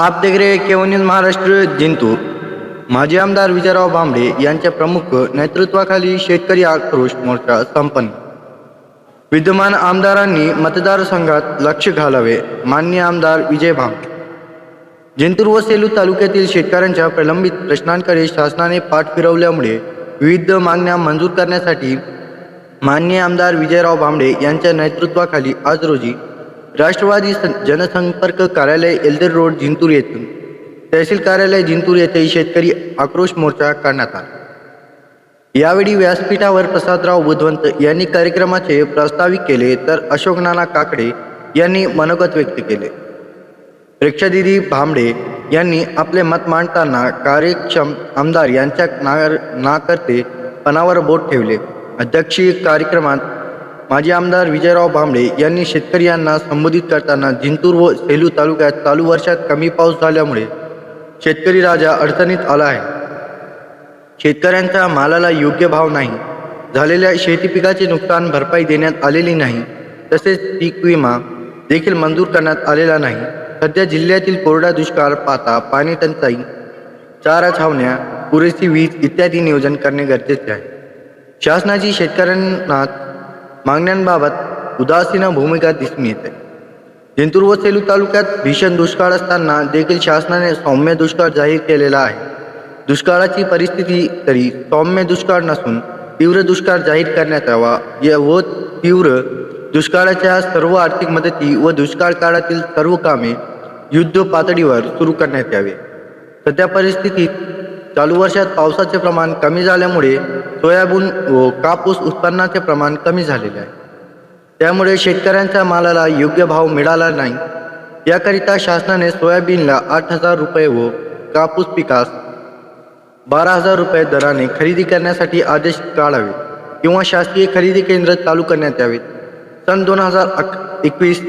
आप देख रहे केवळ न्यूज महाराष्ट्र जिंतूर माजी आमदार विजयराव भांबळे यांच्या प्रमुख नेतृत्वाखाली शेतकरी आक्रोश मोर्चा संपन्न। विद्यमान आमदारांनी मतदारसंघात लक्ष घालावे मान्य आमदार विजय भांबडे जिंतूर व सेलू तालुक्यातील शेतकऱ्यांच्या प्रलंबित प्रश्नांकडे शासनाने पाठ फिरवल्यामुळे विविध मागण्या मंजूर करण्यासाठी मान्य आमदार विजयराव भांबडे यांच्या नेतृत्वाखाली आज रोजी राष्ट्रवादी जनसंपर्क कार्यालय एल्दर रोड जिंतूर येथून तहसील कार्यालय जिंतूर येथे शेतकरी आक्रोश मोर्चा काढण्यात आला. यावेळी व्यासपीठावर प्रसादराव बुधवंत यांनी कार्यक्रमाचे प्रास्ताविक केले तर अशोक नाना काकडे यांनी मनोगत व्यक्त केले. प्रेक्षादिदी भांबडे यांनी आपले मत मांडताना कार्यक्षम आमदार यांच्या नार नाकर्ते पणावर बोट ठेवले. अध्यक्षीय कार्यक्रमात माजी आमदार विजयराव भांबळे यांनी शेतकऱ्यांना संबोधित करताना जिंतूर व सेलू तालुक्यात चालू वर्षात कमी पाऊस झाल्यामुळे शेतकरी राजा अडचणीत आला आहे. शेतकऱ्यांच्या मालाला योग्य भाव नाही. झालेल्या शेती पिकाचे नुकसान भरपाई देण्यात आलेली नाही. तसेच पीक विमा देखील मंजूर करण्यात आलेला नाही. सध्या जिल्ह्यातील कोरडा दुष्काळ पाता पाणी टंचाई चारा छावण्या पुरेशी वीज इत्यादी नियोजन करणे गरजेचे आहे. शासनाची शेतकऱ्यांना मागण्यांबाबत उदासीन भूमिका दिसून येते. जिंतूर व सेलू तालुक्यात भीषण दुष्काळ असताना देखील शासनाने सौम्य दुष्काळ जाहीर केलेला आहे. दुष्काळाची परिस्थिती तरी सौम्य दुष्काळ नसून तीव्र दुष्काळ जाहीर करण्यात यावा या व तीव्र दुष्काळाच्या सर्व आर्थिक मदती व दुष्काळ काळातील सर्व कामे युद्ध पातळीवर सुरू करण्यात यावे. सध्या परिस्थितीत चालू वर्षात पावसाचे प्रमाण कमी झाल्यामुळे सोयाबीन व कापूस उत्पन्नाचे प्रमाण कमी झालेले आहे. त्यामुळे शेतकऱ्यांच्या मालाला योग्य भाव मिळाला नाही. याकरिता शासनाने सोयाबीनला आठ हजार रुपये व कापूस पिकास बारा हजार रुपये दराने खरेदी करण्यासाठी आदेश काढावे किंवा शासकीय खरेदी केंद्र चालू करण्यात यावेत सन दोन हजार अक एकवीस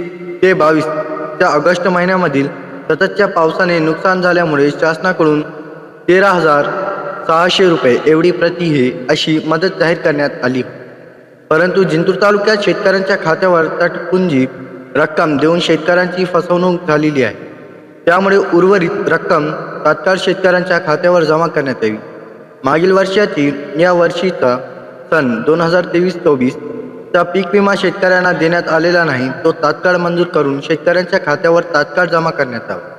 ते बावीसच्या ऑगस्ट महिन्यामधील सततच्या पावसाने नुकसान झाल्यामुळे शासनाकडून तेरा हजार सहाशे रुपये एवढी प्रति हे अशी मदत जाहीर करण्यात आली. परंतु जिंतूर तालुक्यात शेतकऱ्यांच्या खात्यावर तटपुंजी रक्कम देऊन शेतकऱ्यांची फसवणूक झालेली आहे. त्यामुळे उर्वरित रक्कम तात्काळ शेतकऱ्यांच्या खात्यावर जमा करण्यात यावी. मागील वर्षाची या वर्षीचा सन दोन हजार तेवीस चोवीसचा पीक विमा शेतकऱ्यांना देण्यात आलेला नाही तो तात्काळ मंजूर करून शेतकऱ्यांच्या खात्यावर तात्काळ जमा करण्यात यावा.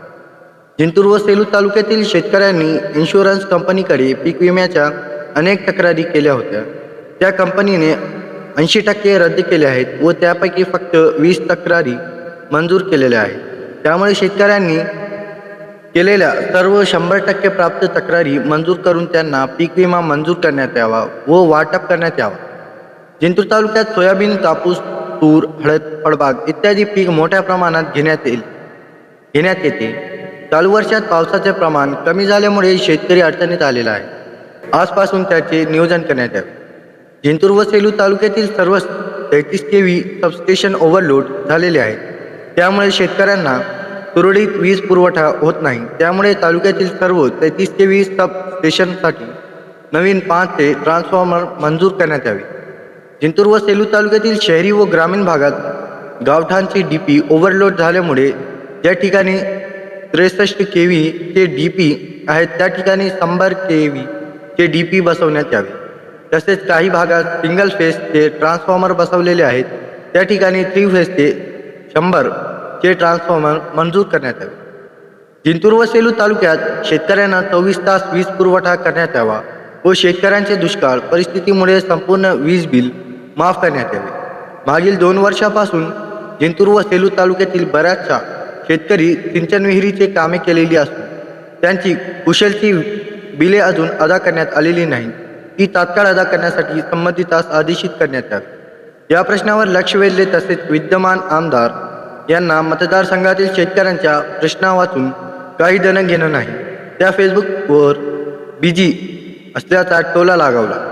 जिंतूर व सेलू तालुक्यातील शेतकऱ्यांनी इन्शुरन्स कंपनीकडे पीक विम्याच्या अनेक तक्रारी केल्या होत्या. त्या कंपनीने ऐंशी टक्के रद्द केले आहेत व त्यापैकी फक्त वीस तक्रारी मंजूर केलेल्या आहेत. त्यामुळे शेतकऱ्यांनी केलेल्या सर्व शंभर टक्के प्राप्त तक्रारी मंजूर करून त्यांना पीक विमा मंजूर करण्यात यावा व वाटप करण्यात यावा. जिंतूर तालुक्यात सोयाबीन कापूस तूर हळद फळबाग इत्यादी पीक मोठ्या प्रमाणात घेण्यात येईल घेण्यात येते. चालू वर्षात पावसाचे प्रमाण कमी झाल्यामुळे शेतकरी अडचणीत आलेला आहे. आजपासून त्याचे नियोजन करण्यात यावे. जिंतूर व सेलू तालुक्यातील सर्व तेहतीस के व्ही सबस्टेशन ओव्हरलोड झालेले आहे त्यामुळे शेतकऱ्यांना सुरळीत वीज पुरवठा होत नाही. त्यामुळे तालुक्यातील सर्व तेहतीस के व्ही सबस्टेशनसाठी नवीन पाच ते ट्रान्सफॉर्मर मंजूर करण्यात यावे. जिंतूर व सेलू तालुक्यातील शहरी व ग्रामीण भागात गावठाणची डी पी ओव्हरलोड झाल्यामुळे ज्या ठिकाणी त्रेसष्ट के व्ही चे डी पी आहेत त्या ठिकाणी शंभर के व्ही चे डी पी बसवण्यात यावे. तसेच काही भागात सिंगल फेजचे ट्रान्सफॉर्मर बसवलेले आहेत. त्या ठिकाणी थ्री फेजचे शंभर चे ट्रान्सफॉर्मर मंजूर करण्यात यावे. जिंतूर व सेलू तालुक्यात शेतकऱ्यांना चोवीस तास वीज पुरवठा करण्यात यावा व शेतकऱ्यांचे दुष्काळ परिस्थितीमुळे संपूर्ण वीज बिल माफ करण्यात यावे. मागील दोन वर्षापासून जिंतूर व सेलू तालुक्यातील बऱ्याचशा शेतकरी सिंचन विहिरीचे कामे केलेली असून त्यांची कुशलची बिले अजून अदा करण्यात आलेली नाही ती तात्काळ अदा करण्यासाठी संबंधितास आदेशित करण्यात यावी. या प्रश्नावर लक्ष वेधले तसेच विद्यमान आमदार यांना मतदारसंघातील शेतकऱ्यांच्या प्रश्ना वाचून काही देणं घेणं नाही. त्या फेसबुकवर बिजी असल्याचा टोला लागवला.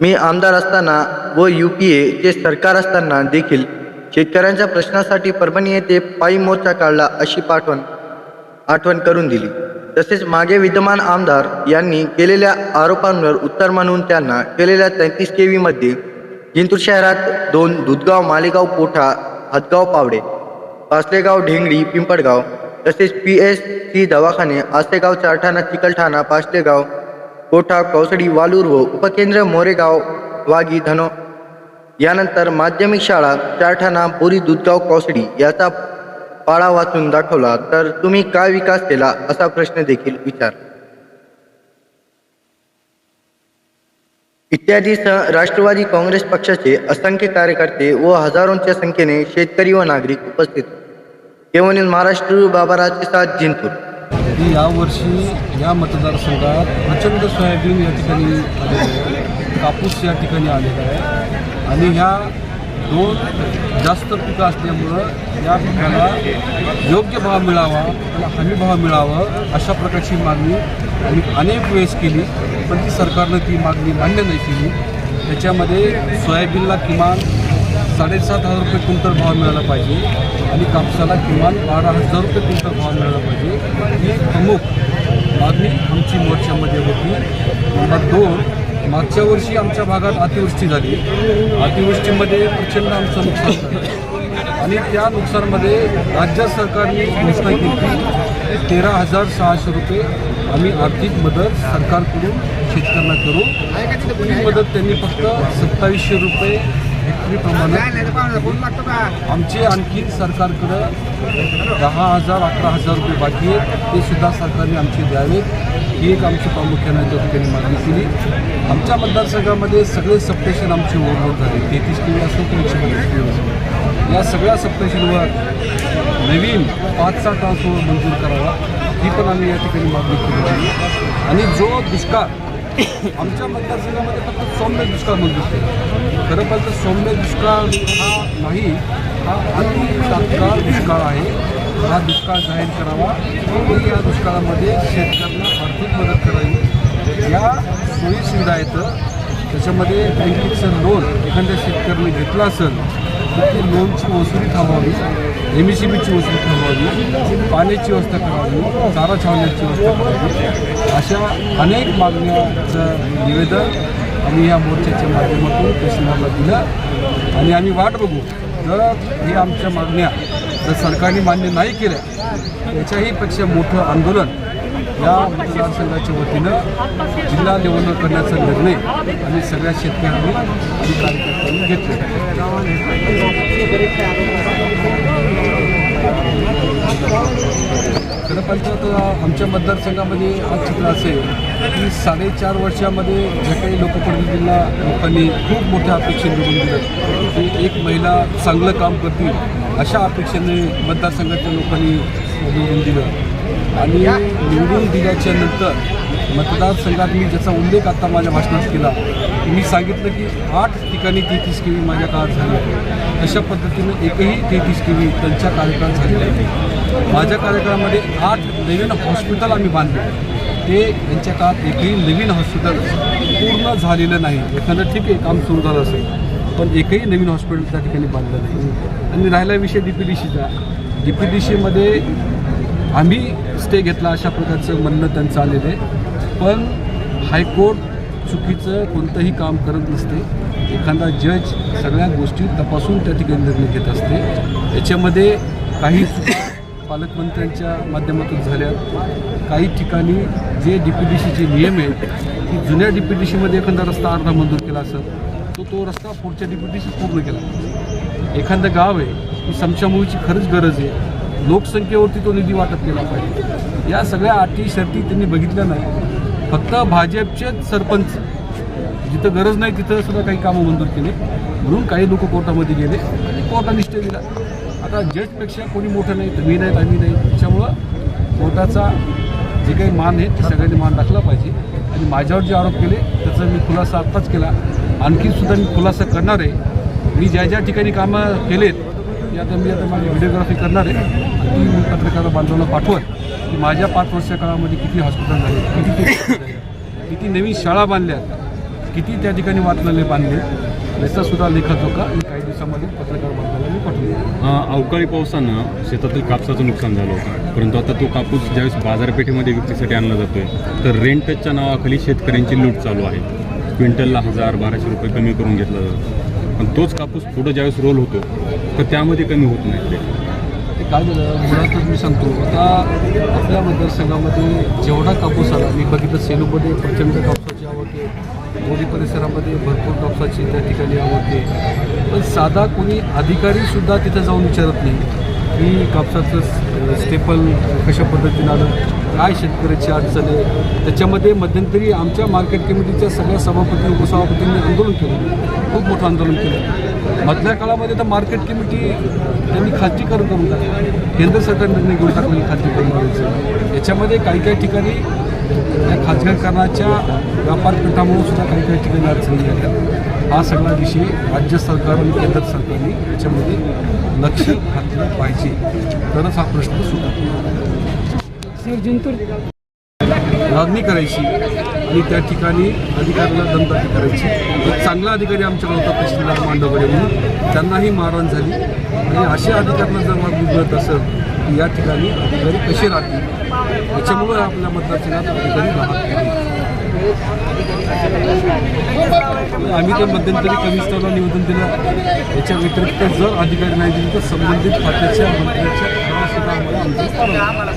मी आमदार असताना व यू पी एचे सरकार असताना देखील शेतकऱ्यांच्या प्रश्नासाठी परभणी येथे पायी मोर्चा काढला अशी पाठवण आठवण करून दिली. तसेच मागे विद्यमान आमदार यांनी केलेल्या आरोपांवर उत्तर म्हणून त्यांना केलेल्या तैतीस के व्हीमध्ये जिंतूर शहरात दोन दुधगाव मालेगाव कोठा हदगाव पावडे पासलेगाव ढेंगळी पिंपळगाव तसेच पी एस सी दवाखाने आसेगाव चारठाणा चिकलठाणा पासलेगाव कोठा कौसडी वालूर व उपकेंद्र मोरेगाव वागी धनो यानंतर माध्यमिक शाळा चारठाणा बोरी दुधगाव कौसडी याचा पाळा वाचून दाखवला. तर तुम्ही काय विकास केला असा प्रश्न देखील विचार इत्यादीसह राष्ट्रवादी काँग्रेस पक्षाचे असंख्य कार्यकर्ते व हजारोंच्या संख्येने शेतकरी व नागरिक उपस्थित. केवळ महाराष्ट्र बाबाराचे साथ जिंतूर. यावर्षी या मतदारसंघात प्रचंड सोयाबीन या ठिकाणी कापूस या ठिकाणी आलेला आहे. आणि ह्या दोन जास्त पिकं असल्यामुळं या पिकाला योग्य भाव मिळावा त्याला हमी भाव मिळावा अशा प्रकारची मागणी आम्ही अनेक वेळेस केली. पण ती सरकारनं ती मागणी मान्य नाही केली. त्याच्यामध्ये सोयाबीनला किमान साडेसात हजार रुपये क्विंटल भाव मिळाला पाहिजे आणि कापसाला किमान बारा हजार रुपये क्विंटल भाव मिळाला पाहिजे. ही प्रमुख मागणी आमची मोर्चामध्ये होती. नंबर दोन मागच्या वर्षी आमच्या भागात अतिवृष्टी झाली. अतिवृष्टीमध्ये प्रचंड आमचं नुकसान झालं. आणि त्या नुकसानमध्ये राज्य सरकारने घोषणा केली. तेरा हजार सहाशे रुपये आम्ही आर्थिक मदत सरकारकडून शेतकऱ्यांना करू. ही मदत त्यांनी फक्त सत्तावीसशे रुपये हेक्टरीप्रमाणे आमचे आणखी सरकारकडं दहा हजार अकरा हजार रुपये बाकी आहेत. ते सुद्धा सरकारने आमचे द्यावेत. ही एक आमची प्रामुख्याने त्या ठिकाणी मागणी केली. आमच्या मतदारसंघामध्ये सगळे सबस्टेशन आमचे ओव्हरलोड झाले. तेहतीस किलो असो की एकशे पन्नास असो. या सगळ्या सबस्टेशनवर नवीन पाचचा ट्रान्सफॉर्मर मंजूर करावा. ही पण आम्ही या ठिकाणी मागणी केली आहे. आणि जो दुष्काळ आमच्या मतदारसंघामध्ये फक्त सौम्य दुष्काळ मंजूर केला खरं पाहिजे सौम्य दुष्काळ हा नाही हा अति तात्काळ दुष्काळ आहे. हा दुष्काळ जाहीर करावा. आणि या दुष्काळामध्ये शेतकऱ्यांना आर्थिक मदत करावी. या सोयी सुविधा आहेत. त्याच्यामध्ये बँकेचं लोन एखाद्या शेतकऱ्याने घेतलं असेल ती लोनची वसुली थांबवावी एम एस सी बीची वसुली थांबवावी पाण्याची व्यवस्था करावी चारा छावण्याची व्यवस्था करावी अशा अनेक मागण्यांचं निवेदन आम्ही या मोर्चाच्या माध्यमातून तहसीलदारला दिलं आणि आम्ही वाट बघू जर हे आमच्या मागण्या जर सरकारने मान्य नाही केल्या त्याच्याही पेक्षा मोठं आंदोलन या मतदारसंघाच्या वतीनं जिल्हा निवडणूक करण्याचा निर्णय आम्ही सगळ्या शेतकऱ्यांनी आणि कार्यकर्त्यांनी घेतले खरं आमच्या मतदारसंघामध्ये आज चित्र असेल की साडेचार वर्षामध्ये ज्या काही लोकप्रतिनिधींना लोकांनी खूप मोठ्या अपेक्षेने निवडून दिलं. की एक महिला चांगलं काम करतील अशा अपेक्षेने मतदारसंघाच्या लोकांनी निवडून दिलं. आणि निवडून दिल्याच्या नंतर मतदारसंघात मी ज्याचा उल्लेख आता माझ्या भाषणात केला मी सांगितलं की आठ ठिकाणी तेहतीस केवी माझ्या काळात झाली अशा पद्धतीनं एकही तेहतीस केवी त्यांच्या कार्यकाळात झालेलं आहे माझ्या कार्यकाळामध्ये आठ नवीन हॉस्पिटल आम्ही बांधले. ते यांच्या काळात एकही नवीन हॉस्पिटल पूर्ण झालेलं नाही. एखादं ठीक आहे काम सुरू झालं असेल पण एकही नवीन हॉस्पिटल त्या ठिकाणी बांधलं नाही. आणि राहिला विषय डी पी डी सीचा डी पी डी सीमध्ये आम्ही स्टे घेतला अशा प्रकारचं म्हणणं त्यांचं आलेलं आहे. पण हायकोर्ट चुकीचं कोणतंही काम करत नसते. एखादा जज सगळ्या गोष्टी तपासून त्या ठिकाणी निर्णय घेत असते. याच्यामध्ये काही पालकमंत्र्यांच्या माध्यमातून झाल्या. काही ठिकाणी जे डी पी डी सीचे नियम आहेत की जुन्या डी पी डी सीमध्ये एखादा रस्ता अर्धा मंजूर केला असेल तो तो रस्ता पुढच्या डी पी डी सी पूर्ण केला. एखादं गाव आहे की समशामुळीची खरंच गरज आहे. लोकसंख्येवरती तो निधी वाटप केला पाहिजे. या सगळ्या अटी शर्ती त्यांनी बघितल्या नाही. फक्त भाजपचेच सरपंच जिथं गरज नाही तिथं सुद्धा काही कामं मंजूर केले. म्हणून काही लोक कोर्टामध्ये गेले आणि कोर्टाने निश्चय दिला. आता जजपेक्षा कोणी मोठं नाही तुम्ही नाहीत आम्ही नाही. त्याच्यामुळं कोर्टाचा जे काही मान आहे ते सगळ्यांनी मान राखला पाहिजे. आणि माझ्यावर जे आरोप केले त्याचा मी खुलासा आत्ताच केला. आणखी सुद्धा मी खुलासा करणार आहे. मी ज्या ज्या ठिकाणी कामं केलेत या तर मी आता माझी व्हिडिओग्राफी करणार आहे. ती मी पत्रकार बांधवांना पाठवत की माझ्या पाच वर्ष काळामध्ये किती हॉस्पिटल झाले किती किती नवीन शाळा बांधल्या किती त्या ठिकाणी वाचनालय बांधले याचासुद्धा लेखाजोखा आणि काही दिवसामध्ये पत्रकार बांधवांना मी पाठवले. अवकाळी पावसानं शेतातील कापसाचं नुकसान झालं होतं. परंतु आता तो कापूस ज्यावेळेस बाजारपेठेमध्ये विक्रीसाठी आणला जातोय तर रेंटच्या नावाखाली शेतकऱ्यांची लूट चालू आहे. क्विंटलला हजार बाराशे रुपये कमी करून घेतला जातो. पण तोच कापूस पुढं ज्यावेळेस रोल होतो तर त्यामध्ये कमी होत नाही. ते काय झालं? मुळातच मी सांगतो. आता आपल्या मतदारसंघामध्ये जेवढा कापूस आला मी बघितलं सेलूमध्ये प्रचंड कापसाची आवक आहे. परिसरामध्ये भरपूर कापसाची त्या ठिकाणी आवक आहे. पण साधा कोणी अधिकारीसुद्धा तिथं जाऊन विचारत नाही. ही कापसाचं स्टेपल कशा पद्धतीनं आलं? काय शेतकऱ्याची अडचण आहे? त्याच्यामध्ये मध्यंतरी आमच्या मार्केट कमिटीच्या सगळ्या सभापती उपसभापतींनी आंदोलन केलं. खूप मोठं आंदोलन केलं. मधल्या काळामध्ये तर मार्केट कमिटी त्यांनी खाजगीकरण करून टाकलं. केंद्र सरकारने निर्णय घेऊन टाकलेलं खाजगीकरण करायचं याच्यामध्ये काही काही ठिकाणी या खाजगीकरणाच्या व्यापारपीठामुळे सुद्धा काही काही ठिकाणी अडचणी आल्या हा सगळा विषय राज्य सरकार आणि केंद्र सरकारने याच्यामध्ये लक्ष घातलं पाहिजे. तरच हा प्रश्न सुटतो मागणी करायची आणि त्या ठिकाणी अधिकाऱ्याला दमदाटी करायची. एक चांगला अधिकारी आमच्याकडे होता तहसीलदार मांडवकडे म्हणून. त्यांनाही मारहाण झाली. आणि अशा अधिकाऱ्यांना जर मागणी मिळत असेल की या ठिकाणी अधिकारी कसे राहतील? त्याच्यामुळं आपल्या मतदारसंघात आम्ही त्या मध्यंतरी कमिशनरला निवेदन दिलं. याच्या व्यतिरिक्त जर अधिकारी नाही दिले तर संबंधित खात्याच्या मंत्र्याच्या आम्हाला